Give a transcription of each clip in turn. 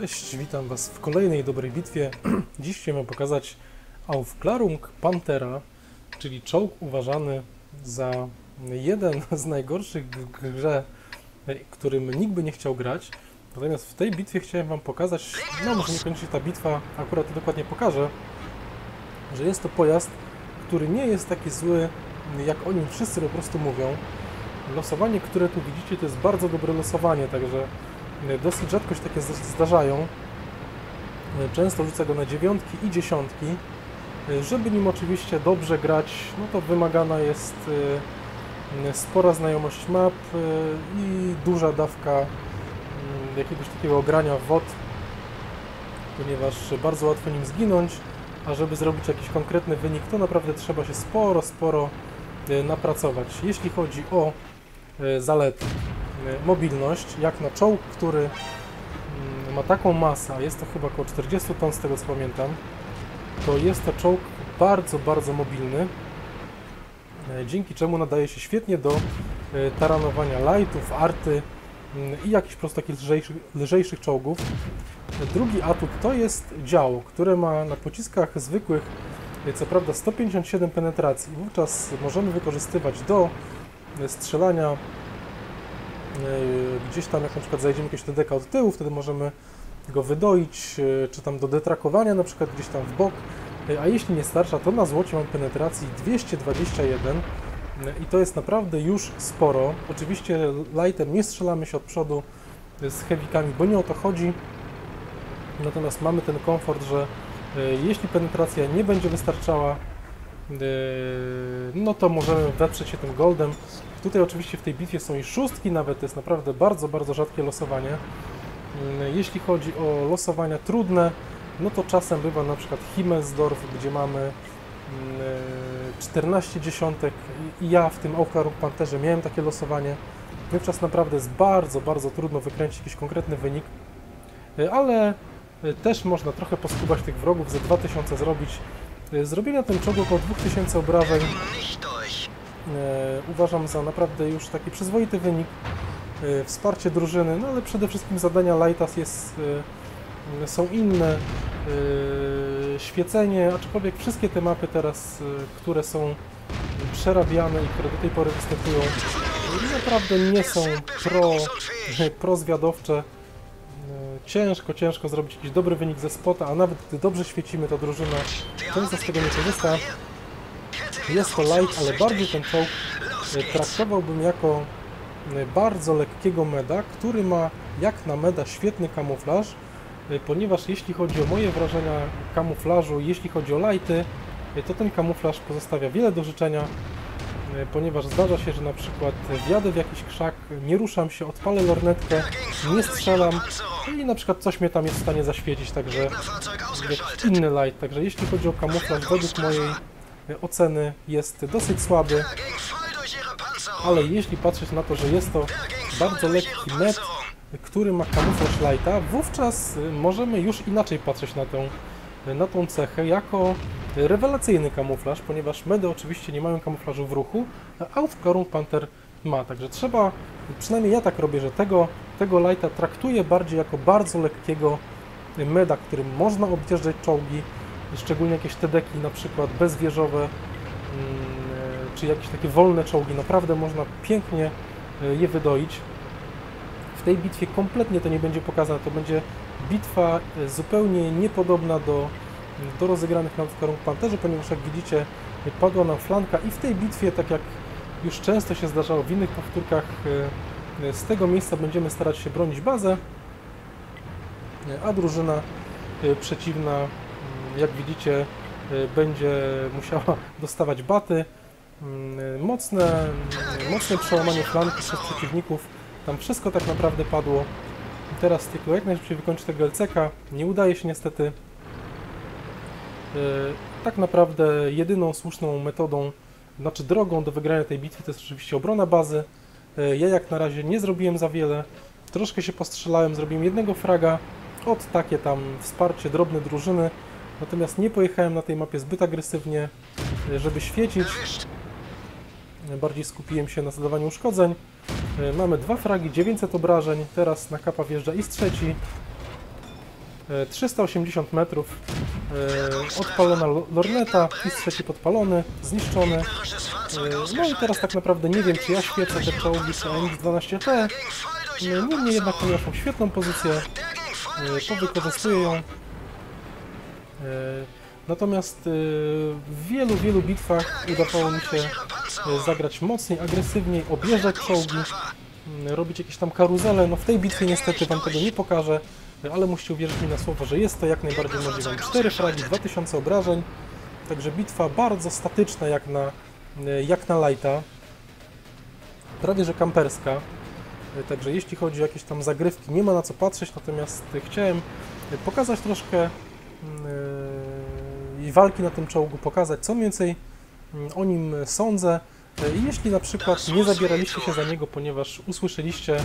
Cześć, witam Was w kolejnej dobrej bitwie. Dziś chciałem pokazać Aufklärung Pantera, czyli czołg uważany za jeden z najgorszych grze, którym nikt by nie chciał grać. Natomiast w tej bitwie chciałem Wam pokazać, no może niekoniecznie ta bitwa akurat to dokładnie pokaże, że jest to pojazd, który nie jest taki zły, jak o nim wszyscy po prostu mówią. Losowanie, które tu widzicie, to jest bardzo dobre losowanie, także dosyć rzadko się takie zdarzają. Często rzucę go na dziewiątki i dziesiątki. Żeby nim oczywiście dobrze grać, no to wymagana jest e, spora znajomość map e, i duża dawka mm, jakiegoś takiego grania w WOD, ponieważ bardzo łatwo nim zginąć, a żeby zrobić jakiś konkretny wynik, to naprawdę trzeba się sporo, sporo e, napracować. Jeśli chodzi o zalety, mobilność, jak na czołg, który mm, ma taką masę, jest to chyba około 40 ton z tego co pamiętam, to jest to czołg bardzo, bardzo mobilny, e, dzięki czemu nadaje się świetnie do e, taranowania lightów, arty mm, i jakichś po prostu takich lżejszych, lżejszych czołgów. Drugi atut to jest działo, które ma na pociskach zwykłych e, co prawda 157 penetracji. Wówczas możemy wykorzystywać do strzelania E, gdzieś tam, jak na przykład zajdziemy jakiegoś TDK od tyłu, wtedy możemy go wydoić, e, czy tam do detrakowania na przykład gdzieś tam w bok, e, a jeśli nie starsza, to na złocie mam penetracji 221 i to jest naprawdę już sporo. Oczywiście lightem nie strzelamy się od przodu z heavy'kami, bo nie o to chodzi, natomiast mamy ten komfort, że jeśli penetracja nie będzie wystarczała, no to możemy weprzeć się tym goldem Tutaj oczywiście w tej bitwie są i szóstki nawet, to jest naprawdę bardzo, bardzo rzadkie losowanie. Mm, jeśli chodzi o losowania trudne, no to czasem bywa na przykład Himmelsdorf, gdzie mamy 14 mm, dziesiątek i ja w tym Aufklärung Panterze miałem takie losowanie. Wówczas naprawdę jest bardzo, bardzo trudno wykręcić jakiś konkretny wynik, ale też można trochę poskubać tych wrogów, ze 2000 zrobić. Zrobienie na tym czołgu około 2000 obrażeń E, uważam za naprawdę już taki przyzwoity wynik. E, wsparcie drużyny, no ale przede wszystkim zadania Lightas jest, e, są inne. Świecenie, aczkolwiek wszystkie te mapy teraz, które są przerabiane i które do tej pory występują, naprawdę nie są pro, pro zwiadowcze. Ciężko, ciężko zrobić jakiś dobry wynik ze spota, a nawet gdy dobrze świecimy, to drużyna często z tego nie korzysta. Jest to light, ale bardziej ten czołg e, traktowałbym jako e, bardzo lekkiego meda, który ma jak na meda świetny kamuflaż, e, ponieważ jeśli chodzi o moje wrażenia kamuflażu, jeśli chodzi o lighty, to ten kamuflaż pozostawia wiele do życzenia, ponieważ zdarza się, że na przykład wjadę w jakiś krzak, nie ruszam się, odpalę lornetkę, nie strzelam i na przykład coś mnie tam jest w stanie zaświecić, także inny light. Także jeśli chodzi o kamuflaż, według mojej oceny jest dosyć słaby, ale jeśli patrzeć na to, że jest to bardzo lekki met, który ma kamuflaż lighta, wówczas możemy już inaczej patrzeć na tą, na tą cechę jako rewelacyjny kamuflaż, ponieważ medy oczywiście nie mają kamuflażu w ruchu, a Aufklärung Panther ma, także trzeba, przynajmniej ja tak robię, że tego, tego lighta traktuję bardziej jako bardzo lekkiego meda, którym można objeżdżać czołgi, szczególnie jakieś TDki na przykład bezwieżowe, mm, czy jakieś takie wolne czołgi, naprawdę można pięknie e, je wydoić. W tej bitwie kompletnie to nie będzie pokazane, to będzie bitwa e, zupełnie niepodobna do, do rozegranych na Karung Panterze, ponieważ jak widzicie padła nam flanka i w tej bitwie, tak jak już często się zdarzało w innych powtórkach, e, z tego miejsca będziemy starać się bronić bazę, a drużyna przeciwna jak widzicie, będzie musiała dostawać baty. Mm, mocne, mm, mocne przełamanie flanki przez przeciwników. Tam wszystko tak naprawdę padło. Teraz tylko jak najszybciej wykończyć tego LCK. Nie udaje się niestety. Y, tak naprawdę jedyną słuszną metodą, znaczy drogą do wygrania tej bitwy to jest oczywiście obrona bazy. Y, ja jak na razie nie zrobiłem za wiele. Troszkę się postrzelałem, zrobiłem jednego fraga od takie tam wsparcie drobne drużyny. Natomiast nie pojechałem na tej mapie zbyt agresywnie, żeby świecić. Bardziej skupiłem się na zadawaniu uszkodzeń. Mamy dwa fragi, 900 obrażeń. Teraz na kapa wjeżdża i z trzeci. E, 380 metrów, e, odpalona lo- lorneta, pis trzeci podpalony, zniszczony. E, No i teraz tak naprawdę nie wiem, czy ja świecę te czołgi, czy AMX-12T. E, Niemniej jednak, ponieważ mam świetną pozycję, e, powykorzystuję ją. E, Natomiast e, w wielu, wielu bitwach udawało mi się zagrać mocniej, agresywniej, objeżdżać czołgi, robić jakieś tam karuzele. No w tej bitwie niestety Wam tego nie pokażę, ale musicie uwierzyć mi na słowo, że jest to jak najbardziej możliwe. Mam 4 fragi, 2000 obrażeń, także bitwa bardzo statyczna jak na, e, jak na lighta. Prawie że kamperska. E, Także jeśli chodzi o jakieś tam zagrywki, nie ma na co patrzeć, natomiast e, chciałem pokazać troszkę mm, i walki na tym czołgu, pokazać co mniej więcej mm, o nim sądzę. I jeśli na przykład nie zabieraliście się za niego, ponieważ usłyszeliście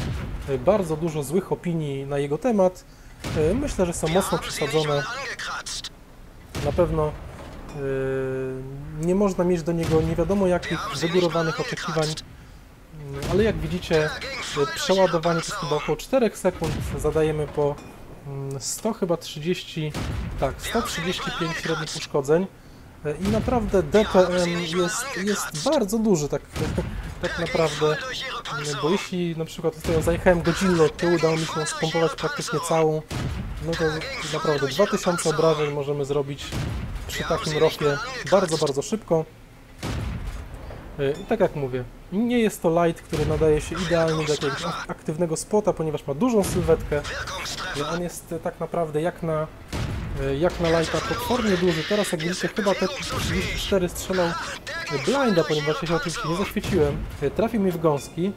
bardzo dużo złych opinii na jego temat, myślę, że są mocno przesadzone. Na pewno e, nie można mieć do niego nie wiadomo jakich wygórowanych oczekiwań, Mm, ale jak widzicie, e, przeładowanie to chyba około 4 sekund, zadajemy po mm, 100 chyba 30, tak, 135 średnich uszkodzeń. I naprawdę DPM jest, jest bardzo duży, tak, tak naprawdę, Mm, bo jeśli na przykład tutaj zajechałem godzinę od tyłu, udało mi się spompować praktycznie całą, no to naprawdę 2000 obrażeń możemy zrobić przy takim ropie bardzo, bardzo szybko. E, I tak jak mówię, nie jest to light, który nadaje się idealnie do jakiegoś ak- aktywnego spota, ponieważ ma dużą sylwetkę. On jest e, tak naprawdę jak na, e, jak na lighta potwornie duży. Teraz jak widzicie chyba te 34 strzelał e, blinda, ponieważ ja się oczywiście nie zaświeciłem. E, Trafił mi w gąski,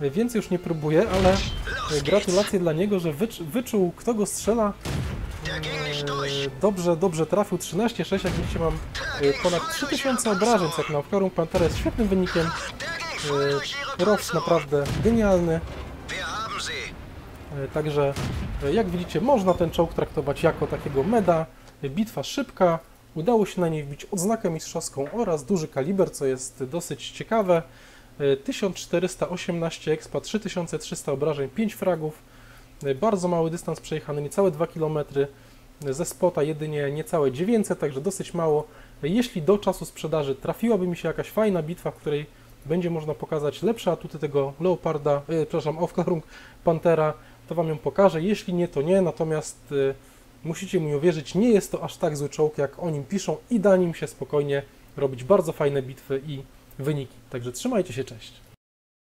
e, więcej już nie próbuję, ale e, gratulacje dla niego, że wycz, wyczuł kto go strzela. E, Dobrze, dobrze trafił 13-6, jak widzicie mam e, ponad 3000 obrażeń, jak na Forum Pantera jest świetnym wynikiem. E, Rows naprawdę genialny. E, Także e, jak widzicie można ten czołg traktować jako takiego meda. E, Bitwa szybka, udało się na niej wbić odznakę mistrzowską oraz duży kaliber, co jest dosyć ciekawe. E, 1418 expa, 3300 obrażeń, 5 fragów. E, Bardzo mały dystans przejechany, niecałe 2 km. Ze spota jedynie niecałe 900, także dosyć mało. E, Jeśli do czasu sprzedaży trafiłaby mi się jakaś fajna bitwa, w której będzie można pokazać lepsze atuty tego Leoparda, e, przepraszam, Aufklärung Pantera, to Wam ją pokażę. Jeśli nie, to nie, natomiast e, musicie mi uwierzyć, nie jest to aż tak zły czołg, jak o nim piszą i da nim się spokojnie robić bardzo fajne bitwy i wyniki. Także trzymajcie się, cześć.